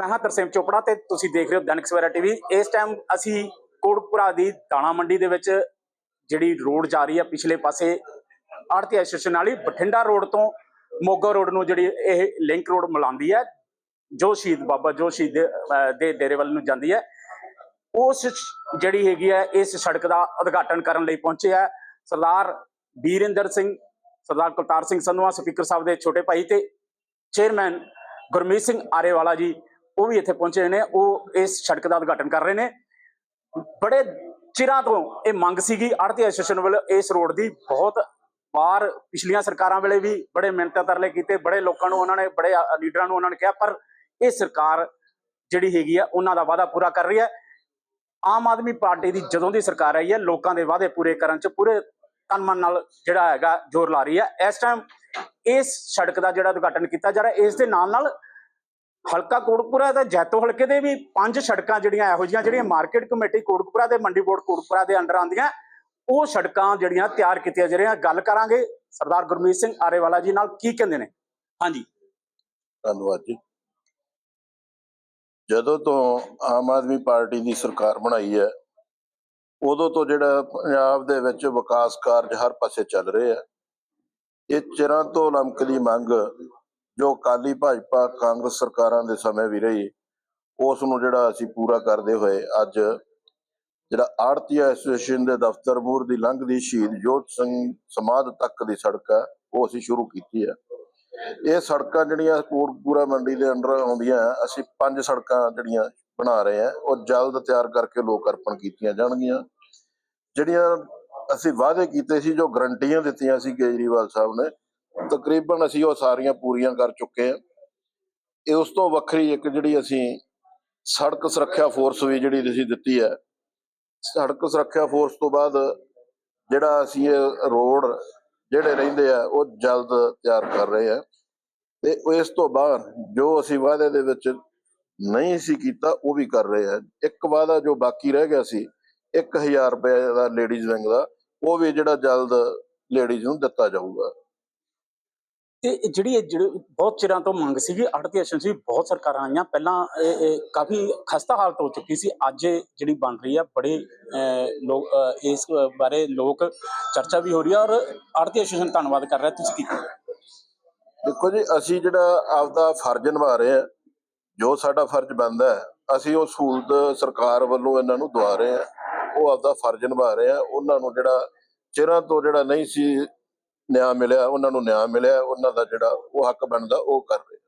ਮੈਂ ਹਾਂ ਤਰਸੇਮ ਚੋਪੜਾ ਤੇ ਤੁਸੀਂ ਦੇਖ ਰਹੇ ਹੋ ਦੈਨਿਕ ਸਵੇਰਾ ਟੀਵੀ। ਇਸ ਟਾਈਮ ਅਸੀਂ ਕੋਟਪੁਰਾ ਦੀ ਦਾਣਾ ਮੰਡੀ ਦੇ ਵਿੱਚ ਜਿਹੜੀ ਰੋਡ ਜਾ ਰਹੀ ਹੈ ਪਿਛਲੇ ਪਾਸੇ ਆੜਤੀ ਐਸੋਸੀਏਸ਼ਨ ਵਾਲੀ ਬਠਿੰਡਾ ਰੋਡ ਤੋਂ ਮੋਗਾ ਰੋਡ ਨੂੰ ਜਿਹੜੀ ਇਹ ਲਿੰਕ ਰੋਡ ਮਿਲਾਉਂਦੀ ਹੈ ਜੋ ਸ਼ਹੀਦ ਬਾਬਾ, ਜੋ ਸ਼ਹੀਦ ਦੇ ਡੇਰੇ ਵੱਲ ਨੂੰ ਜਾਂਦੀ ਹੈ ਉਸ ਜਿਹੜੀ ਹੈਗੀ ਹੈ ਇਸ ਸੜਕ ਦਾ ਉਦਘਾਟਨ ਕਰਨ ਲਈ ਪਹੁੰਚੇ ਹੈ ਸਰਦਾਰ ਵੀਰਿੰਦਰ ਸਿੰਘ, ਸਰਦਾਰ ਕੁਲਤਾਰ ਸਿੰਘ ਸੰਧਵਾ ਸਪੀਕਰ ਸਾਹਿਬ ਦੇ ਛੋਟੇ ਭਾਈ ਤੇ ਚੇਅਰਮੈਨ ਗੁਰਮੀਤ ਸਿੰਘ ਆਰੇਵਾਲਾ ਜੀ। ਉਹ ਵੀ ਇੱਥੇ ਪਹੁੰਚੇ ਨੇ, ਉਹ ਇਸ ਸੜਕ ਦਾ ਉਦਘਾਟਨ ਕਰ ਰਹੇ ਨੇ। ਬੜੇ ਚਿਰਾਂ ਤੋਂ ਇਹ ਮੰਗ ਸੀਗੀ ਆੜਤੀ ਐਸੋਸੀਏਸ਼ਨ ਵੱਲੋਂ ਇਸ ਰੋਡ ਦੀ ਬਹੁਤ ਵਾਰ ਪਿਛਲੀਆਂ ਸਰਕਾਰਾਂ ਵੇਲੇ ਵੀ ਬੜੇ ਮਿਹਨਤਾਂ ਤਰਲੇ ਕੀਤੇ, ਬੜੇ ਲੋਕਾਂ ਨੂੰ ਉਹਨਾਂ ਨੇ, ਬੜੇ ਲੀਡਰਾਂ ਨੂੰ ਉਹਨਾਂ ਨੇ ਕਿਹਾ, ਪਰ ਇਹ ਸਰਕਾਰ ਜਿਹੜੀ ਹੈਗੀ ਆ, ਉਹਨਾਂ ਦਾ ਵਾਅਦਾ ਪੂਰਾ ਕਰ ਰਹੀ ਹੈ। ਆਮ ਆਦਮੀ ਪਾਰਟੀ ਦੀ ਜਦੋਂ ਦੀ ਸਰਕਾਰ ਆਈ ਹੈ, ਲੋਕਾਂ ਦੇ ਵਾਅਦੇ ਪੂਰੇ ਕਰਨ ਚ ਪੂਰੇ ਤਨ ਮਨ ਨਾਲ ਜਿਹੜਾ ਹੈਗਾ, ਜ਼ੋਰ ਲਾ ਰਹੀ ਹੈ। ਇਸ ਟਾਈਮ ਇਸ ਸੜਕ ਦਾ ਜਿਹੜਾ ਉਦਘਾਟਨ ਕੀਤਾ ਜਾ ਰਿਹਾ, ਇਸ ਦੇ ਨਾਲ ਨਾਲ ਹਲਕਾ ਕੋਟਕਪੁਰਾ ਤੇ ਜੈਤੋ ਹਲਕੇ ਦੇ ਵੀ ਪੰਜ ਸੜਕਾਂ ਜਿਹੜੀਆਂ ਇਹੋ ਜਿਹੀਆਂ ਜਿਹੜੀਆਂ ਮਾਰਕੀਟ ਕਮੇਟੀ ਕੋਟਕਪੁਰਾ ਤੇ ਮੰਡੀ ਬੋਰਡ ਕੋਟਕਪੁਰਾ ਦੇ ਅੰਡਰ ਆਉਂਦੀਆਂ, ਉਹ ਸੜਕਾਂ ਜਿਹੜੀਆਂ ਤਿਆਰ ਕੀਤੀਆਂ ਜਾ ਰਹੀਆਂ। ਗੱਲ ਕਰਾਂਗੇ ਸਰਦਾਰ ਗੁਰਮੀਤ ਸਿੰਘ ਆਰੇਵਾਲਾ ਜੀ ਨਾਲ, ਕੀ ਕਹਿੰਦੇ ਨੇ? ਹਾਂਜੀ। ਧੰਨਵਾਦ ਜੀ। ਜਦੋਂ ਤੋਂ ਆਮ ਆਦਮੀ ਪਾਰਟੀ ਦੀ ਸਰਕਾਰ ਬਣਾਈ ਹੈ, ਉਦੋਂ ਤੋਂ ਜਿਹੜਾ ਪੰਜਾਬ ਦੇ ਵਿੱਚ ਵਿਕਾਸ ਕਾਰਜ ਹਰ ਪਾਸੇ ਚੱਲ ਰਹੇ ਆ। ਇਹ ਚਿਰਾਂ ਤੋਂ ਲਮਕਦੀ ਮੰਗ ਜੋ ਅਕਾਲੀ ਭਾਜਪਾ ਕਾਂਗਰਸ ਸਰਕਾਰਾਂ ਦੇ ਸਮੇਂ ਵੀ ਰਹੀ ਉਸ ਨੂੰ ਜਿਹੜਾ ਅਸੀਂ ਪੂਰਾ ਕਰਦੇ ਹੋਏ ਅੱਜ ਜਿਹੜਾ ਆੜਤੀ ਐਸੋਸੀਏਸ਼ਨ ਦੇ ਦਫ਼ਤਰ ਮੂਹਰ ਦੀ ਲੰਘਦੀ ਸ਼ਹੀਦ ਜੋਤ ਸਿੰਘ ਸਮਾਧ ਤੱਕ ਦੀ ਸੜਕ ਹੈ, ਉਹ ਅਸੀਂ ਸ਼ੁਰੂ ਕੀਤੀ ਹੈ। ਇਹ ਸੜਕਾਂ ਜਿਹੜੀਆਂ ਕੋਟਪੂਰਾ ਮੰਡੀ ਦੇ ਅੰਡਰ ਆਉਂਦੀਆਂ, ਅਸੀਂ ਪੰਜ ਸੜਕਾਂ ਜਿਹੜੀਆਂ ਬਣਾ ਰਹੇ ਆ ਉਹ ਜਲਦ ਤਿਆਰ ਕਰਕੇ ਲੋਕ ਅਰਪਣ ਕੀਤੀਆਂ ਜਾਣਗੀਆਂ। ਜਿਹੜੀਆਂ ਅਸੀਂ ਵਾਅਦੇ ਕੀਤੇ ਸੀ, ਜੋ ਗਰੰਟੀਆਂ ਦਿੱਤੀਆਂ ਸੀ ਕੇਜਰੀਵਾਲ ਸਾਹਿਬ ਨੇ ਤਕਰੀਬਨ ਅਸੀਂ ਉਹ ਸਾਰੀਆਂ ਪੂਰੀਆਂ ਕਰ ਚੁੱਕੇ ਹਾਂ। ਇਹ ਉਸ ਤੋਂ ਵੱਖਰੀ ਇੱਕ ਜਿਹੜੀ ਅਸੀਂ ਸੜਕ ਸੁਰੱਖਿਆ ਫੋਰਸ ਵੀ ਜਿਹੜੀ ਅਸੀਂ ਦਿੱਤੀ ਹੈ। ਸੜਕ ਸੁਰੱਖਿਆ ਫੋਰਸ ਤੋਂ ਬਾਅਦ ਜਿਹੜਾ ਅਸੀਂ ਇਹ ਰੋਡ ਜਿਹੜੇ ਰਹਿੰਦੇ ਆ, ਉਹ ਜਲਦ ਤਿਆਰ ਕਰ ਰਹੇ ਆ। ਤੇ ਇਸ ਤੋਂ ਬਾਅਦ ਜੋ ਅਸੀਂ ਵਾਅਦੇ ਦੇ ਵਿੱਚ ਨਹੀਂ ਸੀ ਕੀਤਾ, ਉਹ ਵੀ ਕਰ ਰਹੇ ਆ। ਇੱਕ ਵਾਅਦਾ ਜੋ ਬਾਕੀ ਰਹਿ ਗਿਆ ਸੀ 1000 ਰੁਪਏ ਦਾ ਲੇਡੀਜ਼ ਵਿੰਗ ਦਾ, ਉਹ ਵੀ ਜਿਹੜਾ ਜਲਦ ਲੇਡੀਜ਼ ਨੂੰ ਦਿੱਤਾ ਜਾਊਗਾ। ਤੇ ਜਿਹੜੀ ਇਹ ਜਿਹੜੀ ਬਹੁਤ ਚਿਰਾਂ ਤੋਂ ਮੰਗ ਸੀਗੀ ਆੜਤੀ ਐਸੋਸੀਏਸ਼ਨ ਸੀ, ਬਹੁਤ ਸਰਕਾਰਾਂ ਆਈਆਂ। ਪਹਿਲਾਂ ਇਹ ਕਾਫੀ ਖਸਤਾ ਹਾਲਤ ਹੋ ਚੁੱਕੀ ਸੀ। ਅੱਜ ਜਿਹੜੀ ਬਣ ਰਹੀ ਹੈ ਬੜੇ ਲੋਕ ਇਸ ਬਾਰੇ ਲੋਕ ਚਰਚਾ ਵੀ ਹੋ ਰਹੀ ਹੈ ਔਰ ਆੜਤੀ ਐਸੋਸੀਏਸ਼ਨ ਧੰਨਵਾਦ ਕਰ ਰਿਹਾ ਤੁਸੀਂ ਕੀ ਦੇਖੋ ਜੀ, ਅਸੀਂ ਜਿਹੜਾ ਆਪਦਾ ਫਰਜ਼ ਨਿਭਾ ਰਹੇ ਆ, ਜੋ ਸਾਡਾ ਫਰਜ਼ ਬਣਦਾ ਅਸੀਂ ਉਹ ਸਹੂਲਤ ਸਰਕਾਰ ਵੱਲੋਂ ਇਹਨਾਂ ਨੂੰ ਦਵਾ ਰਹੇ ਆ। ਉਹ ਆਪਦਾ ਫਰਜ਼ ਨਿਭਾ ਰਹੇ ਆ। ਉਹਨਾਂ ਨੂੰ ਜਿਹੜਾ ਚਿਰਾਂ ਤੋਂ ਜਿਹੜਾ ਨਹੀਂ ਸੀ ਨਿਆਂ ਮਿਲਿਆ ਉਹਨਾਂ ਨੂੰ ਨਿਆਂ ਮਿਲਿਆ ਉਹਨਾਂ ਦਾ ਜਿਹੜਾ ਉਹ ਹੱਕ ਬਣਦਾ ਉਹ ਕਰ ਰਹੇ।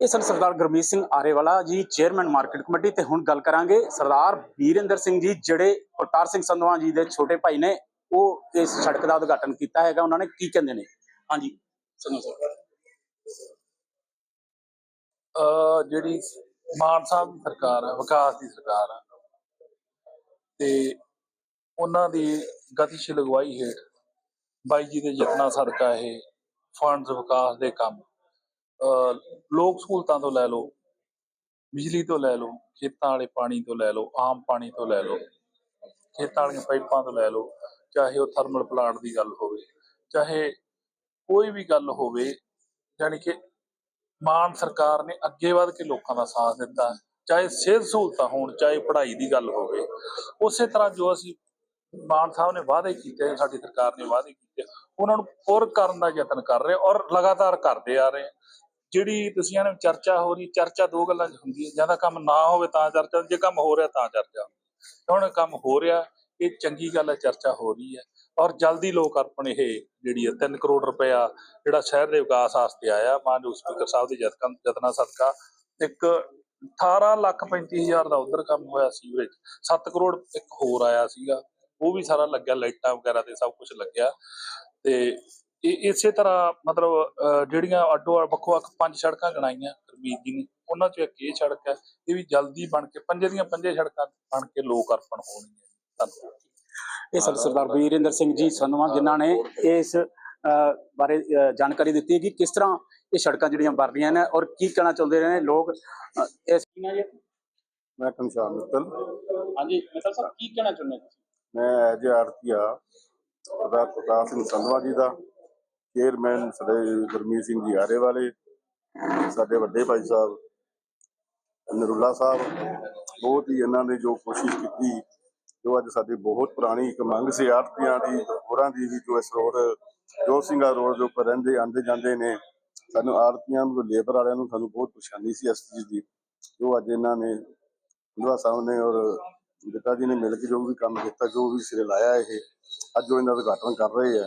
ਇਹ ਸਨ ਸਰਦਾਰ ਗੁਰਮੀਤ ਸਿੰਘ ਆਰੇਵਾਲਾ ਜੀ ਚੇਅਰਮੈਨ ਮਾਰਕੀਟ ਕਮੇਟੀ। ਤੇ ਹੁਣ ਗੱਲ ਕਰਾਂਗੇ ਸਰਦਾਰ ਵੀਰਿੰਦਰ ਸਿੰਘ ਜੀ ਜਿਹੜੇ ਅਵਤਾਰ ਸਿੰਘ ਸੰਧਵਾ ਜੀ ਦੇ ਛੋਟੇ ਭਾਈ ਨੇ ਉਹ ਇਸ ਸੜਕ ਦਾ ਉਦਘਾਟਨ ਕੀਤਾ ਹੈਗਾ ਉਹਨਾਂ ਨੇ ਕੀ ਕਹਿੰਦੇ ਨੇ? ਹਾਂਜੀ। ਸੁਣੋ ਸਰ। ਅਹ ਜਿਹੜੀ ਮਾਨ ਸਾਹਿਬ ਦੀ ਸਰਕਾਰ ਹੈ ਵਿਕਾਸ ਦੀ ਸਰਕਾਰ ਹੈ ਤੇ ਉਹਨਾਂ ਦੀ ਗਤੀਸ਼ੀਲ ਅਗਵਾਈ ਹੇਠ ਬਾਈ ਜੀ ਦੇ ਯਤਨਾਂ ਸਦਕਾ ਇਹ ਫੰਡਸ ਵਿਕਾਸ ਦੇ ਕੰਮ, ਅਹ ਲੋਕ ਸਹੂਲਤਾਂ ਤੋਂ ਲੈ ਲਓ, ਬਿਜਲੀ ਤੋਂ ਲੈ ਲਓ, ਖੇਤਾਂ ਵਾਲੇ ਪਾਣੀ ਤੋਂ ਲੈ ਲਓ, ਆਮ ਪਾਣੀ ਤੋਂ ਲੈ ਲਓ, ਖੇਤਾਂ ਵਾਲੀਆਂ ਪਾਈਪਾਂ ਤੋਂ ਲੈ ਲਓ, ਚਾਹੇ ਉਹ ਥਰਮਲ ਪਲਾਂਟ ਦੀ ਗੱਲ ਹੋਵੇ, ਚਾਹੇ ਕੋਈ ਵੀ ਗੱਲ ਹੋਵੇ ਯਾਨੀ ਕਿ ਮਾਨ ਸਰਕਾਰ ਨੇ ਅੱਗੇ ਵਧ ਕੇ ਲੋਕਾਂ ਦਾ ਸਾਥ ਦਿੱਤਾ, ਚਾਹੇ ਸਿਹਤ ਸਹੂਲਤਾਂ ਹੋਣ, ਚਾਹੇ ਪੜ੍ਹਾਈ ਦੀ ਗੱਲ ਹੋਵੇ, ਉਸੇ ਤਰ੍ਹਾਂ ਜੋ ਅਸੀਂ ਮਾਨ ਸਾਹਿਬ ਨੇ ਵਾਅਦੇ ਕੀਤੇ, ਸਾਡੀ ਸਰਕਾਰ ਨੇ ਵਾਅਦੇ ਕੀਤੇ ਉਹਨਾਂ ਨੂੰ ਪੁਰ ਕਰਨ ਦਾ ਯਤਨ ਕਰ ਰਹੇ ਔਰ ਲਗਾਤਾਰ ਕਰਦੇ ਆ ਰਹੇ। ਜਿਹੜੀ ਤੁਸੀਂ ਇਹਨਾਂ ਚਰਚਾ ਹੋ ਰਹੀ, ਚਰਚਾ ਦੋ ਗੱਲਾਂ 'ਚ ਹੁੰਦੀ ਹੈ। ਜਾਂ ਤਾਂ ਕੰਮ ਨਾ ਹੋਵੇ ਤਾਂ ਚਰਚਾ, ਜੇ ਕੰਮ ਹੋ ਰਿਹਾ ਤਾਂ ਚਰਚਾ। ਹੁਣ ਕੰਮ ਹੋ ਰਿਹਾ, ਇਹ ਚੰਗੀ ਗੱਲ ਹੈ, ਚਰਚਾ ਹੋ ਰਹੀ ਹੈ। ਔਰ ਜਲਦੀ ਲੋਕ ਅਰਪਣ ਇਹ ਜਿਹੜੀ ਹੈ 3 ਕਰੋੜ ਰੁਪਇਆ ਜਿਹੜਾ ਸ਼ਹਿਰ ਦੇ ਵਿਕਾਸ ਵਾਸਤੇ ਆਇਆ, ਮਾਨਯੋਗ ਸਪੀਕਰ ਸਾਹਿਬ ਦੇ ਯਤਨ, ਯਤਨਾ ਸਦਕਾ। ਇੱਕ 18 ਲੱਖ 35 ਹਜ਼ਾਰ ਦਾ ਉਧਰ ਕੰਮ ਹੋਇਆ ਸੀ ਵਿੱਚ 7 ਕਰੋੜ ਇੱਕ ਹੋਰ ਆਇਆ ਸੀਗਾ। ਉਹ ਵੀ ਸਾਰਾ ਲੱਗਿਆ ਲਾਈਟਾਂ ਵਗੈਰਾ ਤੇ ਸਭ ਕੁਝ ਲੱਗਿਆ। ਤੇ ਇਹ ਇਸੇ ਤਰ੍ਹਾਂ ਮਤਲਬ ਜਿਹੜੀਆਂ ਅੱਡੋ ਵੱਖੋ ਵੱਖ ਪੰਜ ਸੜਕਾਂ ਗਣਾਈਆਂ ਗੁਰਮੀਤ ਜੀ ਨੇ ਉਹਨਾਂ ਚੋਂ ਇੱਕ ਇਹ ਸੜਕ ਹੈ ਇਹ ਵੀ ਜਲਦੀ ਬਣ ਕੇ ਪੰਜੇ ਦੀਆਂ ਪੰਜੇ ਸੜਕਾਂ ਬਣ ਕੇ ਲੋਕ ਅਰਪਣ ਹੋਣਗੀਆਂ। ਧੰਨਵਾਦ। ਇਹ ਸਰਦਾਰ ਵੀਰਿੰਦਰ ਸਿੰਘ ਜੀ ਸੰਧਵਾ ਜਿਨ੍ਹਾਂ ਨੇ ਇਸ ਬਾਰੇ ਜਾਣਕਾਰੀ ਦਿੱਤੀ ਹੈ ਕਿ ਕਿਸ ਤਰ੍ਹਾਂ ਇਹ ਸੜਕਾਂ ਜਿਹੜੀਆਂ ਬਣ ਰਹੀਆਂ ਨੇ ਔਰ ਕੀ ਕਹਿਣਾ ਚਾਹੁੰਦੇ ਨੇ ਲੋਕ ਇਸ ਮੈਂ ਕਮਸ਼ਾਨ ਮਿੱਤਲ। ਹਾਂਜੀ ਮਿੱਤਲ ਸਾਹਿਬ ਕੀ ਕਹਿਣਾ ਚਾਹੁੰਦੇ ਤੁਸੀਂ? ਮੈਂ ਐਜ ਆਰਤੀਆ ਸਰਦਾਰ ਪ੍ਰਕਾਸ਼ ਸਿੰਘ ਸੰਧਵਾ ਜੀ ਦਾ ਚੇਅਰਮੈਨ ਸਾਡੇ ਗੁਰਮੀਤ ਸਿੰਘ ਜੀ ਆਰੇ ਵਾਲੇ ਸਾਡੇ ਵੱਡੇ ਭਾਈ ਸਾਹਿਬ ਨਰੁੱਲਾ ਸਾਹਿਬ, ਬਹੁਤ ਹੀ ਇਹਨਾਂ ਨੇ ਜੋ ਕੋਸ਼ਿਸ਼ ਕੀਤੀ, ਜੋ ਅੱਜ ਸਾਡੀ ਬਹੁਤ ਪੁਰਾਣੀ ਇੱਕ ਮੰਗ ਸੀ ਆੜਤੀਆਂ ਦੀ, ਹੋਰਾਂ ਦੀ ਵੀ ਜੋ ਇਸ ਰੋਡ, ਜੋ ਸਿੰਘਾ ਰੋਡ ਦੇ ਉੱਪਰ ਰਹਿੰਦੇ ਆਂਦੇ ਜਾਂਦੇ ਨੇ, ਸਾਨੂੰ ਆੜਤੀਆਂ ਨੂੰ ਲੇਬਰ ਵਾਲਿਆਂ ਨੂੰ ਸਾਨੂੰ ਬਹੁਤ ਪਰੇਸ਼ਾਨੀ ਸੀ ਇਸ ਚੀਜ਼ ਦੀ, ਜੋ ਅੱਜ ਇਹਨਾਂ ਨੇ ਨਰੁੱਲਾ ਸਾਹਿਬ ਨੇ ਔਰ ਬਿੱਟਾ ਜੀ ਨੇ ਮਿਲ ਕੇ ਜੋ ਵੀ ਕੰਮ ਕੀਤਾ, ਜੋ ਵੀ ਸਿਰੇ ਲਾਇਆ ਇਹ, ਅੱਜ ਉਹ ਇਹਨਾਂ ਦਾ ਉਦਘਾਟਨ ਕਰ ਰਹੇ ਆ।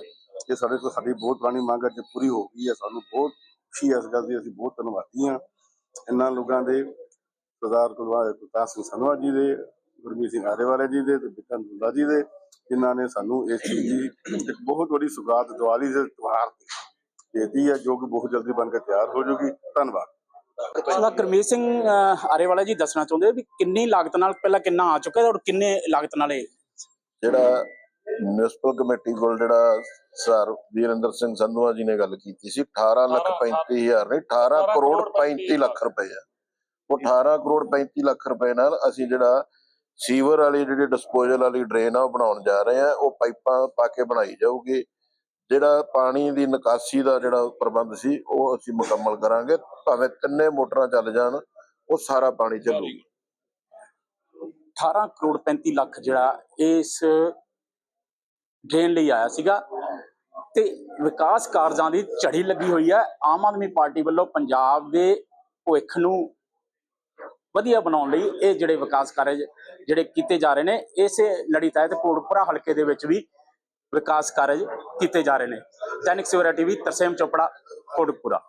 ਇਹ ਸਾਡੇ ਤੋਂ ਸਾਡੀ ਬਹੁਤ ਪੁਰਾਣੀ ਮੰਗ ਅੱਜ ਪੂਰੀ ਹੋ ਗਈ ਹੈ ਸਾਨੂੰ ਬਹੁਤ ਖੁਸ਼ੀ ਹੈ ਇਸ ਗੱਲ ਦੀ, ਅਸੀਂ ਬਹੁਤ ਧੰਨਵਾਦੀ ਹਾਂ ਇਹਨਾਂ ਲੋਕਾਂ ਦੇ ਸਰਦਾਰ ਕੁਲਵਾਰ ਕੁਲਤਾਰ ਸਿੰਘ ਸੰਧਵਾ ਜੀ ਦੇ, ਗੁਰਮੀਤ ਸਿੰਘ ਆਰੇਵਾਲੇ ਜੀ ਦੇ ਤੇ ਬਿੱਟਾ ਦੁੱਲਾ ਜੀ ਦੇ, ਜਿਨ੍ਹਾਂ ਨੇ ਸਾਨੂੰ ਇਸ ਚੀਜ਼ ਦੀ ਇੱਕ ਬਹੁਤ ਵੱਡੀ ਸੁਗਾਤ ਦੀਵਾਲੀ ਦੇ ਤਿਉਹਾਰ ਤੇ ਦੇਤੀ ਹੈ ਜੋ ਕਿ ਬਹੁਤ ਜਲਦੀ ਬਣ ਕੇ ਤਿਆਰ ਹੋ ਜਾਊਗੀ ਧੰਨਵਾਦ। ਸਰਦਾਰ ਗੁਰਮੀਤ ਸਿੰਘ ਆਰੇਵਾਲਾ ਜੀ ਦੱਸਣਾ ਚਾਹੁੰਦੇ ਵੀ ਕਿੰਨੀ ਲਾਗਤ ਨਾਲ ਪਹਿਲਾਂ ਕਿੰਨਾ ਆ ਚੁੱਕਾ ਹੈ ਔਰ ਕਿੰਨੇ ਲਾਗਤ ਨਾਲ ਇਹ? ਜਿਹੜਾ ਮਿਊਨਿਸਪਲ ਕਮੇਟੀ ਕੋਲ ਜਿਹੜਾ ਸਰ ਵੀਰਿੰਦਰ ਸਿੰਘ ਸੰਧੂਆ ਜੀ ਨੇ ਗੱਲ ਕੀਤੀ ਸੀ 18 ਲੱਖ 35 ਹਜ਼ਾਰ ਨਹੀਂ 18 ਕਰੋੜ 35 ਲੱਖ ਰੁਪਏ ਆ। ਉਹ 18 ਕਰੋੜ 35 ਲੱਖ ਰੁਪਏ ਨਾਲ ਅਸੀਂ ਜਿਹੜਾ ਸੀਵਰ ਵਾਲੀ ਜਿਹੜੀ ਡਿਸਪੋਜ਼ਲ ਵਾਲੀ ਡਰੇਨ ਆ ਉਹ ਬਣਾਉਣ ਜਾ ਰਹੇ ਆ ਉਹ ਪਾਈਪਾਂ ਪਾ ਕੇ ਬਣਾਈ ਜਾਊਗੀ। ਜਿਹੜਾ ਪਾਣੀ ਦੀ ਨਿਕਾਸੀ ਦਾ ਜਿਹੜਾ ਪ੍ਰਬੰਧ ਸੀ, ਉਹ ਅਸੀਂ ਮੁਕੰਮਲ ਕਰਾਂਗੇ। ਭਾਵੇਂ ਤਿੰਨੇ ਮੋਟਰਾਂ ਚੱਲ ਜਾਣ, ਉਹ ਸਾਰਾ ਪਾਣੀ ਚੱਲੂਗਾ 18 ਕਰੋੜ 35 ਲੱਖ ਜਿਹੜਾ ਇਸ ਡਰੇਨ ਲਈ ਆਇਆ ਸੀਗਾ ਤੇ ਵਿਕਾਸ ਕਾਰਜਾਂ ਦੀ ਝੜੀ ਲੱਗੀ ਹੋਈ ਹੈ। ਆਮ ਆਦਮੀ ਪਾਰਟੀ ਵੱਲੋਂ ਪੰਜਾਬ ਦੇ ਭਵਿੱਖ ਨੂੰ ਵਧੀਆ ਬਣਾਉਣ ਲਈ ਇਹ ਜਿਹੜੇ ਵਿਕਾਸ ਕਾਰਜ ਜਿਹੜੇ ਕੀਤੇ ਜਾ ਰਹੇ ਨੇ, ਇਸੇ ਲੜੀ ਤਹਿਤ ਕੋਟਪੁਰਾ ਹਲਕੇ ਦੇ ਵਿੱਚ ਵੀ ਵਿਕਾਸ ਕਾਰਜ ਕੀਤੇ ਜਾ ਰਹੇ ਨੇ। ਦੈਨਿਕ ਸਵੇਰਾ ਟੀਵੀ ਤਰਸੇਮ ਚੋਪੜਾ ਕੋਟਕਪੁਰਾ।